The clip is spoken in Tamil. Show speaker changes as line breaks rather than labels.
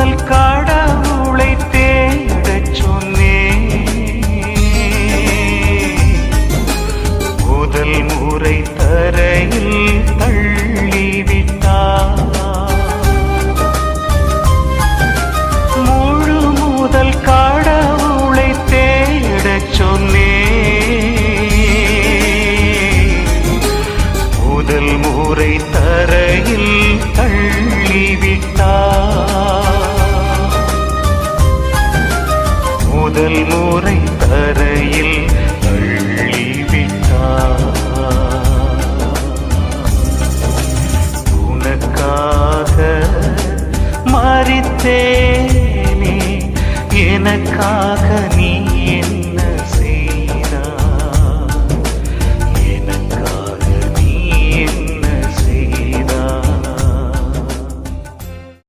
முதல் கடவுளை தேடச் சொன்னே. முதல் முறை தரையில் தள்ளிவிட்டார். முழு முதல் கடவுளை தேடச் சொன்னே. முதல் முறை தரையில் முதல் முறை தரையில் தள்ளிவிட்டார் உனக்காக மறித்தேனே எனக்காக நீ என்